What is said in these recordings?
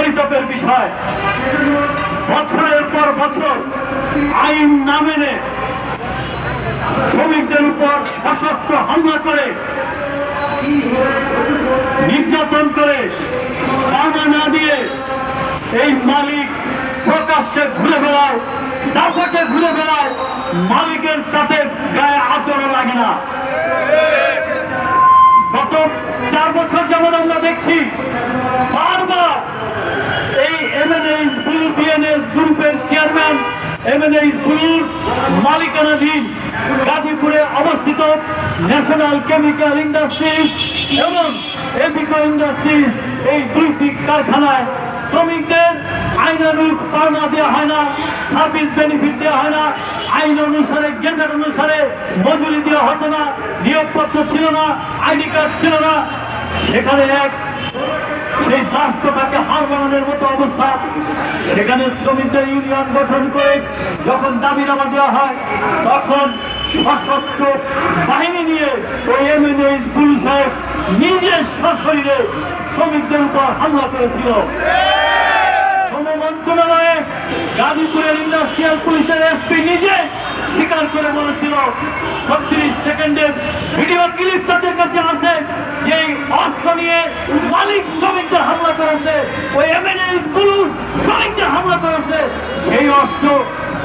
পরিতাপের বিষয়। বছরের পর বছর আইন না মেনে শ্রমিকদের উপর সশস্ত্র হামলা করে, নির্যাতন করে, পাওনা না দিয়ে এই মালিক প্রকাশ্যে ঘুরে বেড়ায় দাপাকে ঘুরে বেড়ায়, মালিকের তাতে গায়ে আচরণ লাগে না। গত চার বছর যেমন আমরা দেখছি, বারবার এমএনএস ব্লু বিএনএস গ্রুপের চেয়ারম্যান এমএনএস ব্লুর মালিকানাধীন গাজীপুরে অবস্থিত ন্যাশনাল কেমিক্যাল ইন্ডাস্ট্রিজ এবং এপিকো ইন্ডাস্ট্রিজ এই দুইটি কারখানায় শ্রমিকদের আইনানুগ পাওনা দেওয়া হয় না, সার্ভিস বেনিফিট দেওয়া হয় না, আইন অনুসারে, গেজেট অনুসারে মজুরি দেওয়া হতো না, নিয়োগপত্র ছিল না, আইডি কার্ড ছিল না সেখানে এক সেই রাষ্ট্রটাকে হার বানানোর মতো অবস্থা। সেখানে শ্রমিকদের ইউনিয়ন গঠন করে যখন দাবি দাবিনামা দেওয়া হয়, তখন সশস্ত্র বাহিনী নিয়ে ওই এমএনএস পুলিশ সাহেব নিজের সশরীরে শ্রমিকদের উপর হামলা করেছিল। শ্রম মন্ত্রণালয়ে গাজীপুরের ইন্ডাস্ট্রিয়াল পুলিশের এসপি নিজে স্বীকার করে বলেছিল, ছত্রিশ সেকেন্ডের ভিডিও ক্লিপ তাদের কাছে আছে যে অস্ত্র নিয়ে মালিক শ্রমিকদের হামলা করেছে, ওই এমএনএস বুলুর শ্রমিকদের হামলা করেছে। সেই অস্ত্র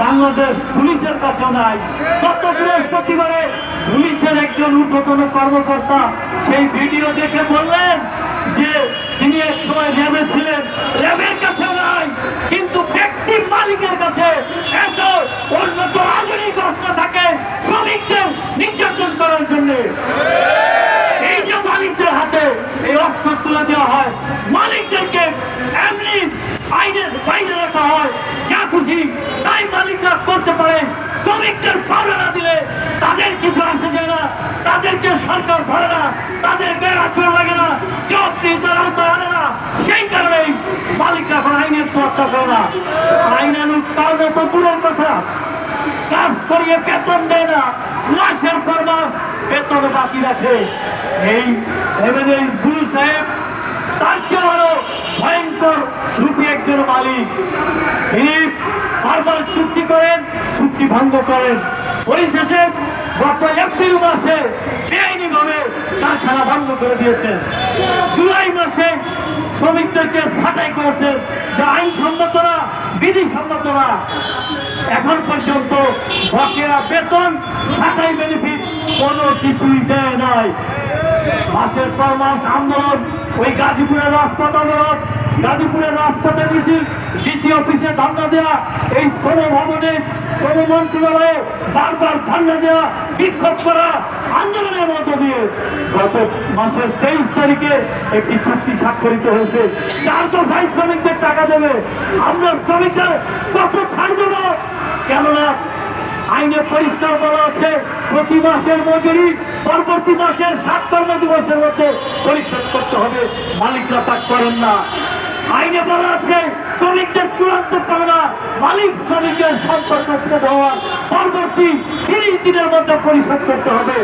বাংলাদেশ পুলিশের কাছেও নাই। গত বৃহস্পতিবারে পুলিশের একজন ঊর্ধ্বতন কর্মকর্তা সেই ভিডিও দেখে বললেন যে তিনি এক সময় র্যাবে ছিলেন র্যাবের কাছেও নাই কিন্তু ব্যক্তি মালিকের কাছে এত উন্নত আধুনিক অস্ত্র থাকে শ্রমিকদের নির্যাতন করার জন্য এই যে মালিকদের হাতে এই অস্ত্র তুলে দেওয়া হয় মালিকদেরকে এমনি আইনের বাইরে রাখা হয় যা খুশি তাই মালিকরা করতে পারে। শ্রমিকদের না দিলে তাদের কিছু আসে যায় না। তাদেরকে সরকার ধরে না, তাদের বেড়াচড় লাগে না আনে না। সেই কারণেই মালিকরা এখন আইনের চর্চা করে না। আইনানুক পাওনা তো কথা। কাজ করিয়ে বেতন দেয় না। মাসের পর মাস বেতন বাকি রাখে। এই এমএনএস গুরু সাহেব, তার চেয়ে ভয়ঙ্কর রূপী একজন মালিক। তিনি বারবার চুক্তি করেন, চুক্তি ভঙ্গ করেন। পরিশেষে গত এপ্রিল মাসে বেআইনি ভাবে কারখানা বন্ধ করে দিয়েছেন। জুলাই মাসে শ্রমিকদেরকে ছাঁটাই করেছেন, যা আইনসম্মত না বিধি সম্মত না এখন পর্যন্ত বকেয়া বেতন, ছাঁটাই বেনিফিট কোনো কিছুই দেয় নাই। মাসের পর মাস আন্দোলন, ওই গাজীপুরের রাজপথ আন্দোলন, গাজীপুরের রাজপথে মিছিল, ডিসি অফিসে ধারণা দেওয়া এই শ্রম ভবনে শ্রম মন্ত্রণালয়ে বারবার ধারণা দেওয়া বিক্ষোভ করা, আন্দোলনের মধ্য দিয়ে গত মাসের তেইশ তারিখে একটি চুক্তি স্বাক্ষরিত হয়েছে। চার তো ভাই শ্রমিকদের টাকা দেবে। আমরা শ্রমিকদের কত ছাড় দেবো। কেননা আইনে পরিষ্কার বলা আছে, প্রতি মাসের মজুরি পরবর্তী মাসের সাত কর্ম দিবসের মধ্যে পরিশোধ করতে হবে। মালিকরা তা করেন না। আইনে বলা আছে, শ্রমিকদের চূড়ান্ত পাওনা মালিক শ্রমিকের সম্পর্ক ছেড়ে দেওয়ার পরবর্তী তিরিশ দিনের মধ্যে পরিশোধ করতে হবে।